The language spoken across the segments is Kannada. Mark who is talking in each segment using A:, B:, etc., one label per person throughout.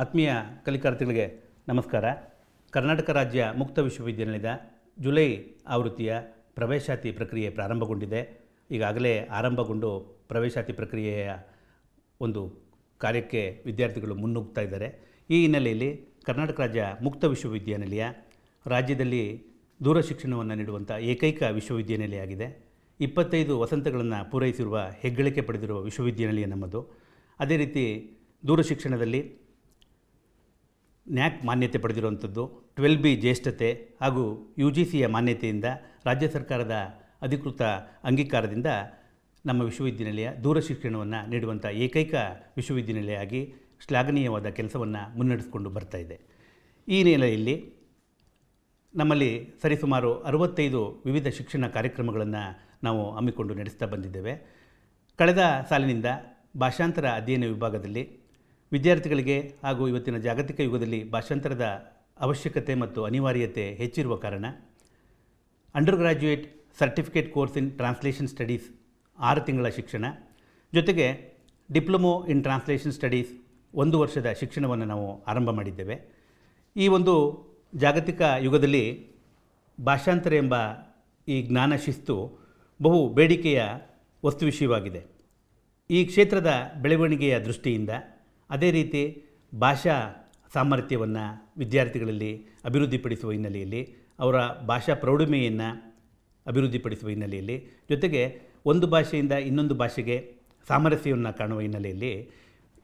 A: ಆತ್ಮೀಯ ಕಲಿಕಾರ್ಥಿಗಳಿಗೆ ನಮಸ್ಕಾರ. ಕರ್ನಾಟಕ ರಾಜ್ಯ ಮುಕ್ತ ವಿಶ್ವವಿದ್ಯಾನಿಲಯದ ಜುಲೈ ಆವೃತ್ತಿಯ ಪ್ರವೇಶಾತಿ ಪ್ರಕ್ರಿಯೆ ಪ್ರಾರಂಭಗೊಂಡಿದೆ. ಈಗಾಗಲೇ ಆರಂಭಗೊಂಡು ಪ್ರವೇಶಾತಿ ಪ್ರಕ್ರಿಯೆಯ ಒಂದು ಕಾರ್ಯಕ್ಕೆ ವಿದ್ಯಾರ್ಥಿಗಳು ಮುನ್ನುಗ್ತಾ ಇದ್ದಾರೆ. ಈ ಹಿನ್ನೆಲೆಯಲ್ಲಿ ಕರ್ನಾಟಕ ರಾಜ್ಯ ಮುಕ್ತ ವಿಶ್ವವಿದ್ಯಾನಿಲಯ ರಾಜ್ಯದಲ್ಲಿ ದೂರ ಶಿಕ್ಷಣವನ್ನು ನೀಡುವಂಥ ಏಕೈಕ ವಿಶ್ವವಿದ್ಯಾನಿಲಯ ಆಗಿದೆ ಇಪ್ಪತ್ತೈದು ವಸಂತಗಳನ್ನು ಪೂರೈಸಿರುವ ಹೆಗ್ಗಳಿಕೆ ಪಡೆದಿರುವ ವಿಶ್ವವಿದ್ಯಾನಿಲಯ ನಮ್ಮದು. ಅದೇ ರೀತಿ ದೂರ ಶಿಕ್ಷಣದಲ್ಲಿ ನ್ಯಾಕ್ ಮಾನ್ಯತೆ ಪಡೆದಿರುವಂಥದ್ದು. ಟ್ವೆಲ್ ಬಿ ಜ್ಯೇಷ್ಠತೆ ಹಾಗೂ ಯು ಜಿ ಸಿಯ ಮಾನ್ಯತೆಯಿಂದ ರಾಜ್ಯ ಸರ್ಕಾರದ ಅಧಿಕೃತ ಅಂಗೀಕಾರದಿಂದ ನಮ್ಮ ವಿಶ್ವವಿದ್ಯಾನಿಲಯ ದೂರ ಶಿಕ್ಷಣವನ್ನು ನೀಡುವಂಥ ಏಕೈಕ ವಿಶ್ವವಿದ್ಯಾನಿಲಯ ಆಗಿ ಶ್ಲಾಘನೀಯವಾದ ಕೆಲಸವನ್ನು ಮುನ್ನಡೆಸಿಕೊಂಡು ಬರ್ತಾ ಇದೆ. ಈ ನೆಲೆಯಲ್ಲಿ ನಮ್ಮಲ್ಲಿ ಸರಿಸುಮಾರು ಅರವತ್ತೈದು ವಿವಿಧ ಶಿಕ್ಷಣ ಕಾರ್ಯಕ್ರಮಗಳನ್ನು ನಾವು ಹಮ್ಮಿಕೊಂಡು ನಡೆಸ್ತಾ ಬಂದಿದ್ದೇವೆ. ಕಳೆದ ಸಾಲಿನಿಂದ ಭಾಷಾಂತರ ಅಧ್ಯಯನ ವಿಭಾಗದಲ್ಲಿ ವಿದ್ಯಾರ್ಥಿಗಳಿಗೆ ಹಾಗೂ ಇವತ್ತಿನ ಜಾಗತಿಕ ಯುಗದಲ್ಲಿ ಭಾಷಾಂತರದ ಅವಶ್ಯಕತೆ ಮತ್ತು ಅನಿವಾರ್ಯತೆ ಹೆಚ್ಚಿರುವ ಕಾರಣ under graduate certificate course in translation studies ಆರು ತಿಂಗಳ ಶಿಕ್ಷಣ ಜೊತೆಗೆ ಡಿಪ್ಲೊಮೊ ಇನ್ ಟ್ರಾನ್ಸ್ಲೇಷನ್ ಸ್ಟಡೀಸ್ ಒಂದು ವರ್ಷದ ಶಿಕ್ಷಣವನ್ನು ನಾವು ಆರಂಭ ಮಾಡಿದ್ದೇವೆ. ಈ ಒಂದು ಜಾಗತಿಕ ಯುಗದಲ್ಲಿ ಭಾಷಾಂತರ ಎಂಬ ಈ ಜ್ಞಾನ ಶಿಸ್ತು ಬಹು ಬೇಡಿಕೆಯ ವಸ್ತು ವಿಷಯವಾಗಿದೆ. ಈ ಕ್ಷೇತ್ರದ ಬೆಳವಣಿಗೆಯ ದೃಷ್ಟಿಯಿಂದ ಅದೇ ರೀತಿ ಭಾಷಾ ಸಾಮರ್ಥ್ಯವನ್ನು ವಿದ್ಯಾರ್ಥಿಗಳಲ್ಲಿ ಅಭಿವೃದ್ಧಿಪಡಿಸುವ ಹಿನ್ನೆಲೆಯಲ್ಲಿ, ಅವರ ಭಾಷಾ ಪ್ರೌಢಿಮೆಯನ್ನು ಅಭಿವೃದ್ಧಿಪಡಿಸುವ ಹಿನ್ನೆಲೆಯಲ್ಲಿ, ಜೊತೆಗೆ ಒಂದು ಭಾಷೆಯಿಂದ ಇನ್ನೊಂದು ಭಾಷೆಗೆ ಸಾಮರಸ್ಯವನ್ನು ಕಾಣುವ ಹಿನ್ನೆಲೆಯಲ್ಲಿ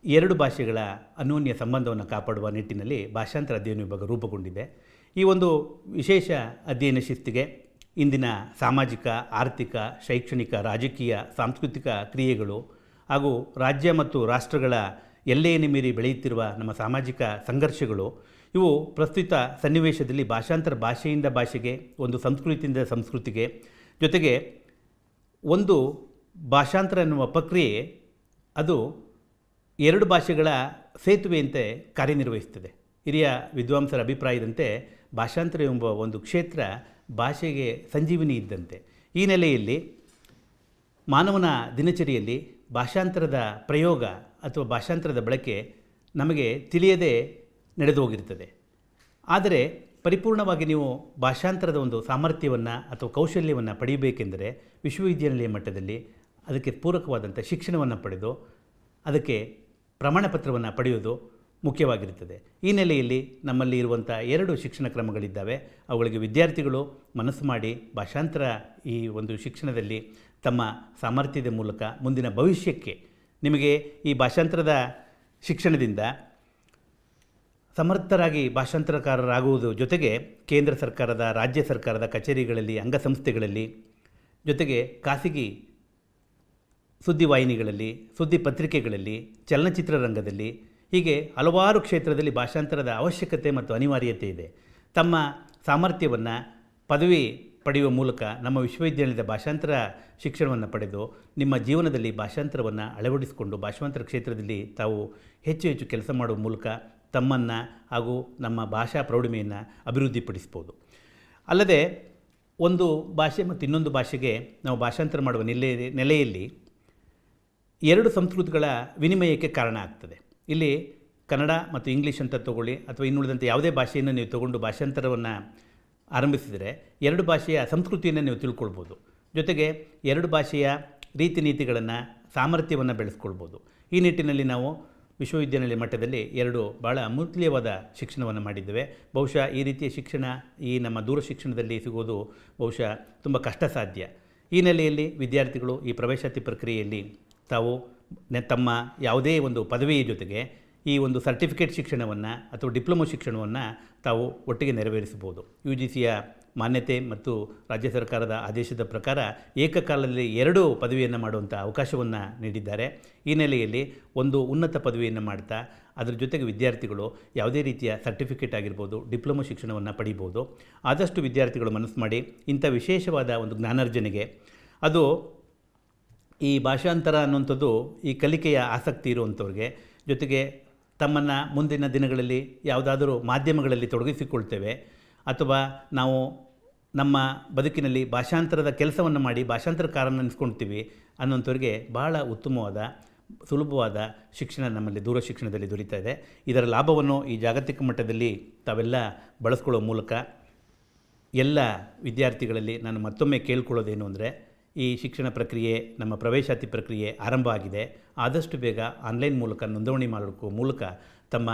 A: ಎರಡು ಭಾಷೆಗಳ ಅನ್ಯೋನ್ಯ ಸಂಬಂಧವನ್ನು ಕಾಪಾಡುವ ನಿಟ್ಟಿನಲ್ಲಿ ಭಾಷಾಂತರ ಅಧ್ಯಯನ ವಿಭಾಗ ರೂಪುಗೊಂಡಿದೆ. ಈ ಒಂದು ವಿಶೇಷ ಅಧ್ಯಯನ ಶಿಸ್ತಿಗೆ ಇಂದಿನ ಸಾಮಾಜಿಕ, ಆರ್ಥಿಕ, ಶೈಕ್ಷಣಿಕ, ರಾಜಕೀಯ, ಸಾಂಸ್ಕೃತಿಕ ಕ್ರಿಯೆಗಳು ಹಾಗೂ ರಾಜ್ಯ ಮತ್ತು ರಾಷ್ಟ್ರಗಳ ಎಲ್ಲೆಯನ್ನು ಮೀರಿ ಬೆಳೆಯುತ್ತಿರುವ ನಮ್ಮ ಸಾಮಾಜಿಕ ಸಂಘರ್ಷಗಳು, ಇವು ಪ್ರಸ್ತುತ ಸನ್ನಿವೇಶದಲ್ಲಿ ಭಾಷಾಂತರ ಭಾಷೆಯಿಂದ ಭಾಷೆಗೆ, ಒಂದು ಸಂಸ್ಕೃತಿಯಿಂದ ಸಂಸ್ಕೃತಿಗೆ ಜೊತೆಗೆ ಒಂದು ಭಾಷಾಂತರ ಎನ್ನುವ ಪ್ರಕ್ರಿಯೆ ಅದು ಎರಡು ಭಾಷೆಗಳ ಸೇತುವೆಯಂತೆ ಕಾರ್ಯನಿರ್ವಹಿಸ್ತದೆ ಹಿರಿಯ ವಿದ್ವಾಂಸರ ಅಭಿಪ್ರಾಯದಂತೆ ಭಾಷಾಂತರ ಎಂಬ ಒಂದು ಕ್ಷೇತ್ರ ಭಾಷೆಗೆ ಸಂಜೀವಿನಿ ಇದ್ದಂತೆ. ಈ ನೆಲೆಯಲ್ಲಿ ಮಾನವನ ದಿನಚರಿಯಲ್ಲಿ ಭಾಷಾಂತರದ ಪ್ರಯೋಗ ಅಥವಾ ಭಾಷಾಂತರದ ಬಳಕೆ ನಮಗೆ ತಿಳಿಯದೇ ನಡೆದು ಹೋಗಿರ್ತದೆ. ಆದರೆ ಪರಿಪೂರ್ಣವಾಗಿ ನೀವು ಭಾಷಾಂತರದ ಒಂದು ಸಾಮರ್ಥ್ಯವನ್ನು ಅಥವಾ ಕೌಶಲ್ಯವನ್ನು ಪಡೆಯಬೇಕೆಂದರೆ ವಿಶ್ವವಿದ್ಯಾನಿಲಯ ಮಟ್ಟದಲ್ಲಿ ಅದಕ್ಕೆ ಪೂರಕವಾದಂಥ ಶಿಕ್ಷಣವನ್ನು ಪಡೆದು, ಅದಕ್ಕೆ ಪ್ರಮಾಣಪತ್ರವನ್ನು ಪಡೆಯೋದು ಮುಖ್ಯವಾಗಿರುತ್ತದೆ. ಈ ನೆಲೆಯಲ್ಲಿ ನಮ್ಮಲ್ಲಿ ಇರುವಂಥ ಎರಡು ಶಿಕ್ಷಣ ಕ್ರಮಗಳಿದ್ದಾವೆ. ಅವುಗಳಿಗೆ ವಿದ್ಯಾರ್ಥಿಗಳು ಮನಸ್ಸು ಮಾಡಿ ಭಾಷಾಂತರ ಈ ಒಂದು ಶಿಕ್ಷಣದಲ್ಲಿ ತಮ್ಮ ಸಾಮರ್ಥ್ಯದ ಮೂಲಕ ಮುಂದಿನ ಭವಿಷ್ಯಕ್ಕೆ ನಿಮಗೆ ಈ ಭಾಷಾಂತರದ ಶಿಕ್ಷಣದಿಂದ ಸಮರ್ಥರಾಗಿ ಭಾಷಾಂತರಕಾರರಾಗುವುದು ಜೊತೆಗೆ ಕೇಂದ್ರ ಸರ್ಕಾರದ, ರಾಜ್ಯ ಸರ್ಕಾರದ ಕಚೇರಿಗಳಲ್ಲಿ, ಅಂಗಸಂಸ್ಥೆಗಳಲ್ಲಿ, ಜೊತೆಗೆ ಖಾಸಗಿ ಸುದ್ದಿವಾಹಿನಿಗಳಲ್ಲಿ, ಸುದ್ದಿ ಪತ್ರಿಕೆಗಳಲ್ಲಿ, ಚಲನಚಿತ್ರ ರಂಗದಲ್ಲಿ ಹೀಗೆ ಹಲವಾರು ಕ್ಷೇತ್ರದಲ್ಲಿ ಭಾಷಾಂತರದ ಅವಶ್ಯಕತೆ ಮತ್ತು ಅನಿವಾರ್ಯತೆ ಇದೆ. ತಮ್ಮ ಸಾಮರ್ಥ್ಯವನ್ನು ಪದವಿ ಪಡೆಯುವ ಮೂಲಕ ನಮ್ಮ ವಿಶ್ವವಿದ್ಯಾಲಯದ ಭಾಷಾಂತರ ಶಿಕ್ಷಣವನ್ನು ಪಡೆದು ನಿಮ್ಮ ಜೀವನದಲ್ಲಿ ಭಾಷಾಂತರವನ್ನು ಅಳವಡಿಸಿಕೊಂಡು ಭಾಷಾಂತರ ಕ್ಷೇತ್ರದಲ್ಲಿ ತಾವು ಹೆಚ್ಚು ಹೆಚ್ಚು ಕೆಲಸ ಮಾಡುವ ಮೂಲಕ ತಮ್ಮನ್ನು ಹಾಗೂ ನಮ್ಮ ಭಾಷಾ ಪ್ರೌಢಿಮೆಯನ್ನು ಅಭಿವೃದ್ಧಿಪಡಿಸ್ಬೋದು. ಅಲ್ಲದೆ ಒಂದು ಭಾಷೆ ಮತ್ತು ಇನ್ನೊಂದು ಭಾಷೆಗೆ ನಾವು ಭಾಷಾಂತರ ಮಾಡುವ ನೆಲೆ ನೆಲೆಯಲ್ಲಿ ಎರಡು ಸಂಸ್ಕೃತಿಗಳ ವಿನಿಮಯಕ್ಕೆ ಕಾರಣ ಆಗ್ತದೆ. ಇಲ್ಲಿ ಕನ್ನಡ ಮತ್ತು ಇಂಗ್ಲೀಷ್ ಅಂತ ತಗೊಳ್ಳಿ ಅಥವಾ ಇನ್ನುಳಿದಂತೆ ಯಾವುದೇ ಭಾಷೆಯನ್ನು ನೀವು ತಗೊಂಡು ಭಾಷಾಂತರವನ್ನು ಆರಂಭಿಸಿದರೆ ಎರಡು ಭಾಷೆಯ ಸಂಸ್ಕೃತಿಯನ್ನು ನೀವು ತಿಳ್ಕೊಳ್ಬೋದು. ಜೊತೆಗೆ ಎರಡು ಭಾಷೆಯ ರೀತಿ ನೀತಿಗಳನ್ನು, ಸಾಮರ್ಥ್ಯವನ್ನು ಬೆಳೆಸ್ಕೊಳ್ಬೋದು. ಈ ನಿಟ್ಟಿನಲ್ಲಿ ನಾವು ವಿಶ್ವವಿದ್ಯಾನಿಲಯ ಮಟ್ಟದಲ್ಲಿ ಎರಡು ಭಾಳ ಅಮೂಲ್ಯವಾದ ಶಿಕ್ಷಣವನ್ನು ಮಾಡಿದ್ದೇವೆ. ಬಹುಶಃ ಈ ರೀತಿಯ ಶಿಕ್ಷಣ ಈ ನಮ್ಮ ದೂರ ಶಿಕ್ಷಣದಲ್ಲಿ ಸಿಗೋದು ಬಹುಶಃ ತುಂಬ ಕಷ್ಟ ಸಾಧ್ಯ ಈ ನೆಲೆಯಲ್ಲಿ ವಿದ್ಯಾರ್ಥಿಗಳು ಈ ಪ್ರವೇಶಾತಿ ಪ್ರಕ್ರಿಯೆಯಲ್ಲಿ ತಾವು ತಮ್ಮ ಯಾವುದೇ ಒಂದು ಪದವಿಯ ಜೊತೆಗೆ ಈ ಒಂದು ಸರ್ಟಿಫಿಕೇಟ್ ಶಿಕ್ಷಣವನ್ನು ಅಥವಾ ಡಿಪ್ಲೊಮೊ ಶಿಕ್ಷಣವನ್ನು ತಾವು ಒಟ್ಟಿಗೆ ನೆರವೇರಿಸಬಹುದು. ಯು ಜಿ ಸಿಯ ಮಾನ್ಯತೆ ಮತ್ತು ರಾಜ್ಯ ಸರ್ಕಾರದ ಆದೇಶದ ಪ್ರಕಾರ ಏಕಕಾಲದಲ್ಲಿ ಎರಡು ಪದವಿಯನ್ನು ಮಾಡುವಂಥ ಅವಕಾಶವನ್ನು ನೀಡಿದ್ದಾರೆ. ಈ ನೆಲೆಯಲ್ಲಿ ಒಂದು ಉನ್ನತ ಪದವಿಯನ್ನು ಮಾಡ್ತಾ ಅದರ ಜೊತೆಗೆ ವಿದ್ಯಾರ್ಥಿಗಳು ಯಾವುದೇ ರೀತಿಯ ಸರ್ಟಿಫಿಕೇಟ್ ಆಗಿರ್ಬೋದು, ಡಿಪ್ಲೊಮೊ ಶಿಕ್ಷಣವನ್ನು ಪಡಿಬೋದು ಆದಷ್ಟು ವಿದ್ಯಾರ್ಥಿಗಳು ಮನಸ್ಸು ಮಾಡಿ ಇಂಥ ವಿಶೇಷವಾದ ಒಂದು ಜ್ಞಾನಾರ್ಜನೆಗೆ ಅದು ಈ ಭಾಷಾಂತರ ಅನ್ನುವಂಥದ್ದು ಈ ಕಲಿಕೆಯ ಆಸಕ್ತಿ ಇರುವಂಥವ್ರಿಗೆ. ಜೊತೆಗೆ ತಮ್ಮನ್ನು ಮುಂದಿನ ದಿನಗಳಲ್ಲಿ ಯಾವುದಾದರೂ ಮಾಧ್ಯಮಗಳಲ್ಲಿ ತೊಡಗಿಸಿಕೊಳ್ತೇವೆ. ಅಥವಾ ನಾವು ನಮ್ಮ ಬದುಕಿನಲ್ಲಿ ಭಾಷಾಂತರದ ಕೆಲಸವನ್ನು ಮಾಡಿ ಭಾಷಾಂತರಕಾರನ ಅನ್ನಿಸ್ಕೊಳ್ತೀವಿ ಅನ್ನೋಂಥವ್ರಿಗೆ ಬಹಳ ಉತ್ತಮವಾದ, ಸುಲಭವಾದ ಶಿಕ್ಷಣ ನಮ್ಮಲ್ಲಿ ದೂರ ಶಿಕ್ಷಣದಲ್ಲಿ ದೊರೀತಾ ಇದೆ. ಇದರ ಲಾಭವನ್ನು ಈ ಜಾಗತಿಕ ಮಟ್ಟದಲ್ಲಿ ತಾವೆಲ್ಲ ಬಳಸ್ಕೊಳ್ಳೋ ಮೂಲಕ ಎಲ್ಲ ವಿದ್ಯಾರ್ಥಿಗಳಲ್ಲಿ ನಾನು ಮತ್ತೊಮ್ಮೆ ಕೇಳ್ಕೊಳ್ಳೋದೇನು ಅಂದರೆ ಈ ಶಿಕ್ಷಣ ಪ್ರಕ್ರಿಯೆ, ನಮ್ಮ ಪ್ರವೇಶಾತಿ ಪ್ರಕ್ರಿಯೆ ಆರಂಭ ಆಗಿದೆ. ಆದಷ್ಟು ಬೇಗ ಆನ್ಲೈನ್ ಮೂಲಕ ನೋಂದಣಿ ಮಾಡೋಕ್ಕೂ ಮೂಲಕ ತಮ್ಮ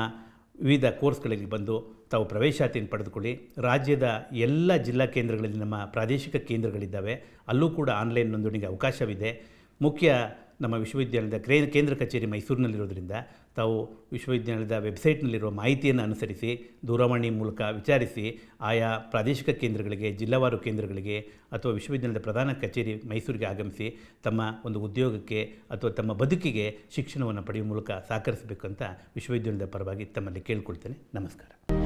A: ವಿವಿಧ ಕೋರ್ಸ್ಗಳಿಗೆ ಬಂದು ತಾವು ಪ್ರವೇಶಾತಿಯನ್ನು ಪಡೆದುಕೊಳ್ಳಿ. ರಾಜ್ಯದ ಎಲ್ಲ ಜಿಲ್ಲಾ ಕೇಂದ್ರಗಳಲ್ಲಿ ನಮ್ಮ ಪ್ರಾದೇಶಿಕ ಕೇಂದ್ರಗಳಿದ್ದಾವೆ. ಅಲ್ಲೂ ಕೂಡ ಆನ್ಲೈನ್ ನೋಂದಣಿಗೆ ಅವಕಾಶವಿದೆ. ಮುಖ್ಯ ನಮ್ಮ ವಿಶ್ವವಿದ್ಯಾಲಯದ ಕ್ರೇ, ಕೇಂದ್ರ ಕಚೇರಿ ಮೈಸೂರಿನಲ್ಲಿರೋದ್ರಿಂದ ತಾವು ವಿಶ್ವವಿದ್ಯಾಲಯದ ವೆಬ್ಸೈಟ್ನಲ್ಲಿರುವ ಮಾಹಿತಿಯನ್ನು ಅನುಸರಿಸಿ ದೂರವಾಣಿ ಮೂಲಕ ವಿಚಾರಿಸಿ ಆಯಾ ಪ್ರಾದೇಶಿಕ ಕೇಂದ್ರಗಳಿಗೆ, ಜಿಲ್ಲಾವಾರು ಕೇಂದ್ರಗಳಿಗೆ ಅಥವಾ ವಿಶ್ವವಿದ್ಯಾಲಯದ ಪ್ರಧಾನ ಕಚೇರಿ ಮೈಸೂರಿಗೆ ಆಗಮಿಸಿ ತಮ್ಮ ಒಂದು ಉದ್ಯೋಗಕ್ಕೆ ಅಥವಾ ತಮ್ಮ ಬದುಕಿಗೆ ಶಿಕ್ಷಣವನ್ನು ಪಡೆಯುವ ಮೂಲಕ ಸಹಕರಿಸಬೇಕು ಅಂತ ವಿಶ್ವವಿದ್ಯಾಲಯದ ಪರವಾಗಿ ತಮ್ಮಲ್ಲಿ ಕೇಳಿಕೊಳ್ತೇನೆ. ನಮಸ್ಕಾರ.